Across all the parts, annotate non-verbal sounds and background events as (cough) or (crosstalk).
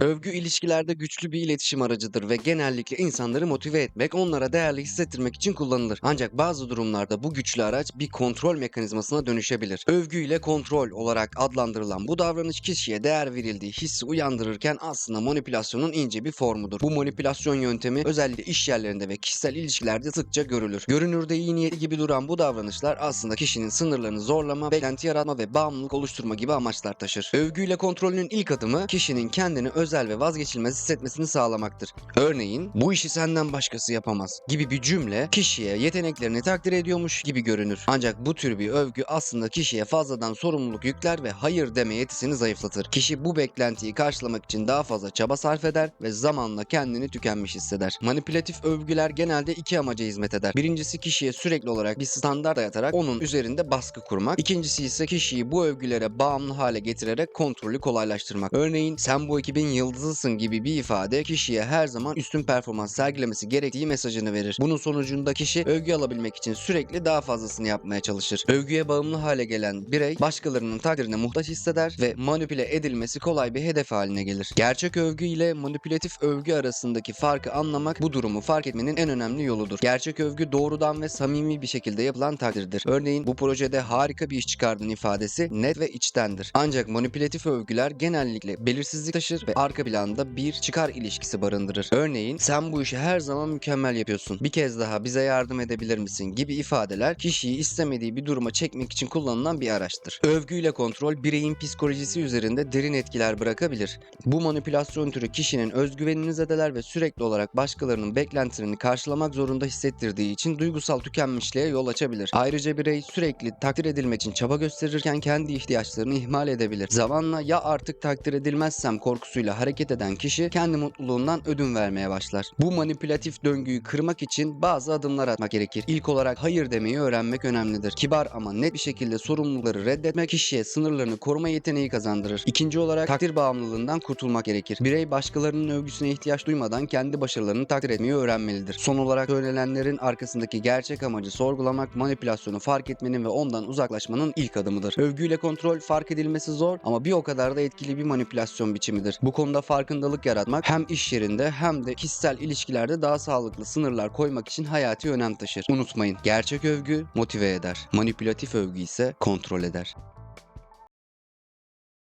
Övgü ilişkilerde güçlü bir iletişim aracıdır ve genellikle insanları motive etmek, onlara değerli hissettirmek için kullanılır. Ancak bazı durumlarda bu güçlü araç bir kontrol mekanizmasına dönüşebilir. Övgü ile kontrol olarak adlandırılan bu davranış kişiye değer verildiği hissi uyandırırken aslında manipülasyonun ince bir formudur. Bu manipülasyon yöntemi özellikle iş yerlerinde ve kişisel ilişkilerde sıkça görülür. Görünürde iyi niyetli gibi duran bu davranışlar aslında kişinin sınırlarını zorlama, beklenti yaratma ve bağımlılık oluşturma gibi amaçlar taşır. Övgüyle kontrolün ilk adımı kişinin kendini özel ve vazgeçilmez hissetmesini sağlamaktır. Örneğin bu işi senden başkası yapamaz gibi bir cümle kişiye yeteneklerini takdir ediyormuş gibi görünür. Ancak bu tür bir övgü aslında kişiye fazladan sorumluluk yükler ve hayır deme yetisini zayıflatır. Kişi bu beklentiyi karşılamak için daha fazla çaba sarf eder ve zamanla kendini tükenmiş hisseder. Manipülatif övgüler genelde iki amaca hizmet eder. Birincisi kişiye sürekli olarak bir standart dayatarak onun üzerinde baskı kurmak. İkincisi ise kişiyi bu övgülere bağımlı hale getirerek kontrolü kolaylaştırmak. Örneğin sen bu ekibin yıldızısın gibi bir ifade kişiye her zaman üstün performans sergilemesi gerektiği mesajını verir. Bunun sonucunda kişi övgü alabilmek için sürekli daha fazlasını yapmaya çalışır. Övgüye bağımlı hale gelen birey başkalarının takdirine muhtaç hisseder ve manipüle edilmesi kolay bir hedef haline gelir. Gerçek övgü ile manipülatif övgü arasındaki farkı anlamak bu durumu fark etmenin en önemli yoludur. Gerçek övgü doğrudan ve samimi bir şekilde yapılan takdirdir. Örneğin bu projede harika bir iş çıkardın ifadesi net ve içtendir. Ancak manipülatif övgüler genellikle belirsizlik taşır ve arka planda bir çıkar ilişkisi barındırır. Örneğin sen bu işi her zaman mükemmel yapıyorsun. Bir kez daha bize yardım edebilir misin gibi ifadeler kişiyi istemediği bir duruma çekmek için kullanılan bir araçtır. Övgüyle kontrol bireyin psikolojisi üzerinde derin etkiler bırakabilir. Bu manipülasyon türü kişinin özgüvenini zedeler ve sürekli olarak başkalarının beklentilerini karşılamak zorunda hissettirdiği için duygusal tükenmişliğe yol açabilir. Ayrıca birey sürekli takdir edilmek için çaba gösterirken kendi ihtiyaçlarını ihmal edebilir. Zamanla ya artık takdir edilmezsem korkusuyla hareket eden kişi kendi mutluluğundan ödün vermeye başlar. Bu manipülatif döngüyü kırmak için bazı adımlar atmak gerekir. İlk olarak hayır demeyi öğrenmek önemlidir. Kibar ama net bir şekilde sorumlulukları reddetmek kişiye sınırlarını koruma yeteneği kazandırır. İkinci olarak takdir bağımlılığından kurtulmak gerekir. Birey başkalarının övgüsüne ihtiyaç duymadan kendi başarılarını takdir etmeyi öğrenmelidir. Son olarak söylenenlerin arkasındaki gerçek amacı sorgulamak, manipülasyonu fark etmenin ve ondan uzaklaşmanın ilk adımıdır. Övgüyle kontrol fark edilmesi zor ama bir o kadar da etkili bir manipülasyon biçimidir. Bu konuda farkındalık yaratmak hem iş yerinde hem de kişisel ilişkilerde daha sağlıklı sınırlar koymak için hayati önem taşır. Unutmayın, gerçek övgü motive eder. Manipülatif övgü ise kontrol eder.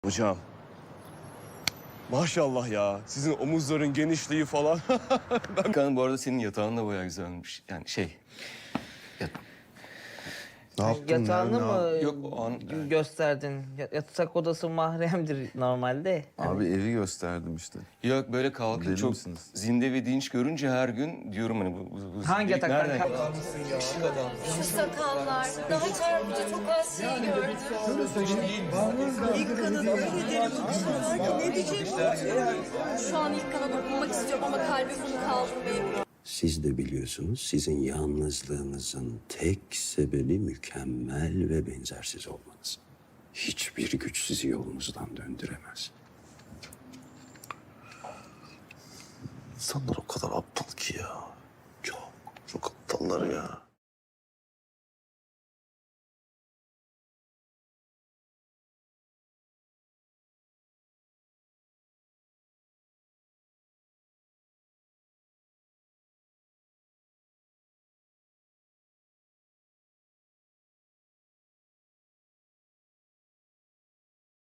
Hocam. Maşallah ya. Sizin omuzların genişliği falan. (laughs) Kan bu arada senin yatağın da bayağı güzelmiş. Yani şey. Ne yaptın Yatağını ya? mı Yok, o an- gö- gösterdin? Ya- Yatak odası mahremdir (laughs) normalde. Abi evi gösterdim işte. Yok böyle kalkıp Deli çok misiniz? zinde ve dinç görünce her gün diyorum hani bu, bu, bu Hangi zindelik yataktan nereden kalktın? Şu sakallar. Daha çarpıcı çok az şey gördüm. İlk kana derim. Ne diyeceğim? Şu an ilk kana dokunmak istiyorum ama kalbim bunu kaldırmayabiliyor. Siz de biliyorsunuz sizin yalnızlığınızın tek sebebi mükemmel ve benzersiz olmanız. Hiçbir güç sizi yolunuzdan döndüremez. İnsanlar o kadar aptal ki ya. Çok, çok aptallar ya.